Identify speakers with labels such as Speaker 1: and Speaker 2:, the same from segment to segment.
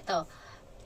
Speaker 1: eto,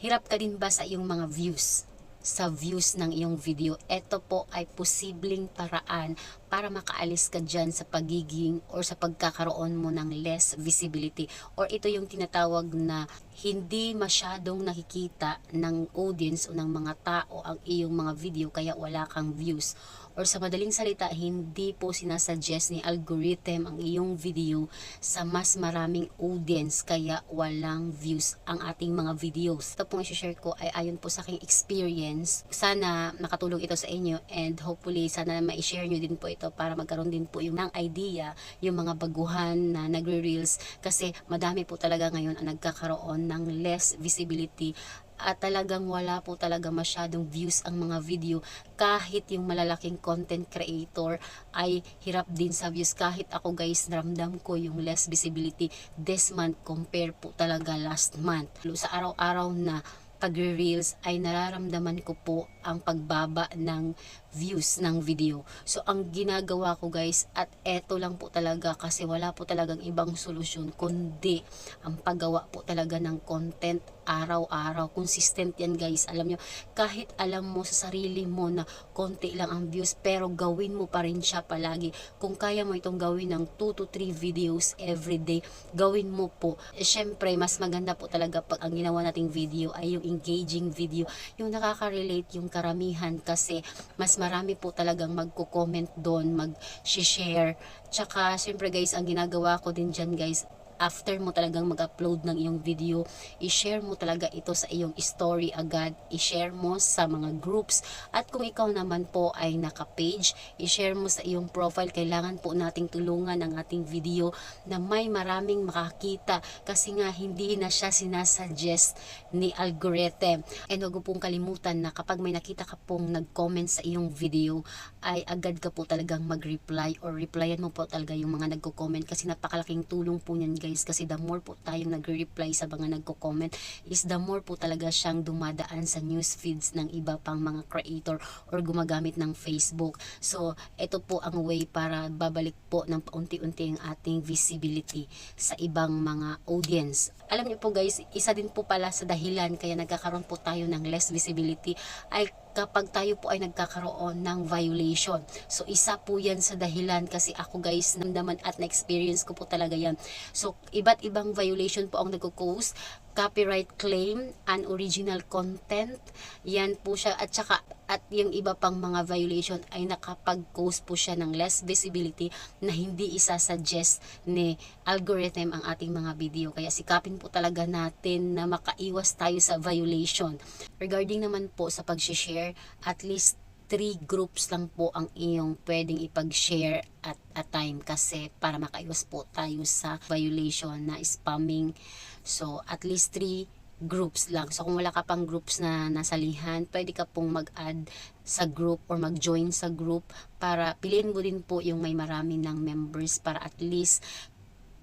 Speaker 1: hirap ka din ba sa iyong mga views? sa views ng iyong video. Ito po ay posibleng paraan para makaalis ka dyan sa pagiging or sa pagkakaroon mo ng less visibility. Or ito yung tinatawag na hindi masyadong nakikita ng audience o ng mga tao ang iyong mga video kaya wala kang views. Or sa madaling salita, hindi po sinasuggest ni algorithm ang iyong video sa mas maraming audience kaya walang views ang ating mga videos. Ito pong isi-share ko ay ayon po sa aking experience. Sana makatulong ito sa inyo and hopefully sana ma-share nyo din po ito para magkaroon din po yung ng idea yung mga baguhan na nagre-reels kasi madami po talaga ngayon ang nagkakaroon ng less visibility. At talagang wala po talaga masyadong views ang mga video. Kahit yung malalaking content creator ay hirap din sa views. Kahit ako guys naramdam ko yung less visibility this month compare po talaga last month. Sa araw-araw na pagre-reels ay nararamdaman ko po ang pagbaba ng views ng video. So, ang ginagawa ko guys, at eto lang po talaga kasi wala po talagang ibang solusyon kundi ang paggawa po talaga ng content araw-araw. Consistent yan guys. Alam nyo, kahit alam mo sa sarili mo na konti lang ang views, pero gawin mo pa rin siya palagi. Kung kaya mo itong gawin ng 2 to 3 videos every day, gawin mo po. Eh, Siyempre, mas maganda po talaga pag ang ginawa nating video ay yung engaging video, yung nakaka-relate yung karamihan kasi mas marami po talagang magko-comment doon, mag-share. Tsaka, siyempre guys, ang ginagawa ko din dyan guys, after mo talagang mag-upload ng iyong video, i-share mo talaga ito sa iyong story agad, i-share mo sa mga groups, at kung ikaw naman po ay naka-page, i-share mo sa iyong profile, kailangan po nating tulungan ang ating video na may maraming makakita. Kasi nga hindi na siya sinasuggest ni algorithm. And huwag pong kalimutan na kapag may nakita ka pong nag-comment sa iyong video, ay agad ka po talagang mag-reply or replyan mo po talaga yung mga nagko-comment kasi napakalaking tulong po niyan guys kasi the more po tayong nagre-reply sa mga nagko-comment is the more po talaga siyang dumadaan sa news feeds ng iba pang mga creator or gumagamit ng Facebook. So, ito po ang way para babalik po ng paunti-unti ang ating visibility sa ibang mga audience. Alam niyo po guys, isa din po pala sa dahilan kaya nagkakaroon po tayo ng less visibility ay kapag tayo po ay nagkakaroon ng violation. So, isa po yan sa dahilan kasi ako guys, namdaman at na-experience ko po talaga yan. So, iba't ibang violation po ang nagko-cause. Copyright claim, unoriginal content, yan po siya. At saka, at yung iba pang mga violation ay nakapag-cause po siya ng less visibility na hindi isa-suggest ni algorithm ang ating mga video. Kaya sikapin po talaga natin na makaiwas tayo sa violation. Regarding naman po sa pag-share, at least three groups lang po ang iyong pwedeng ipag-share at a time kasi para makaiwas po tayo sa violation na spamming. So, at least three groups lang. So, kung wala ka pang groups na nasalihan, pwede ka pong mag-add sa group or mag-join sa group para piliin mo din po yung may marami ng members para at least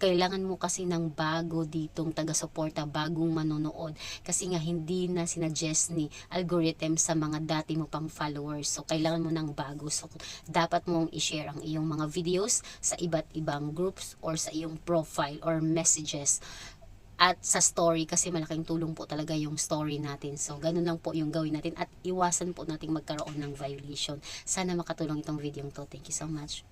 Speaker 1: kailangan mo kasi ng bago ditong taga-suporta, bagong manonood. Kasi nga hindi na sinadjust ni algorithm sa mga dati mo pang followers. So, kailangan mo ng bago. So, dapat mong i-share ang iyong mga videos sa iba't ibang groups or sa iyong profile or messages at sa story kasi malaking tulong po talaga yung story natin. So, ganun lang po yung gawin natin at iwasan po nating magkaroon ng violation. Sana makatulong itong video to. Thank you so much.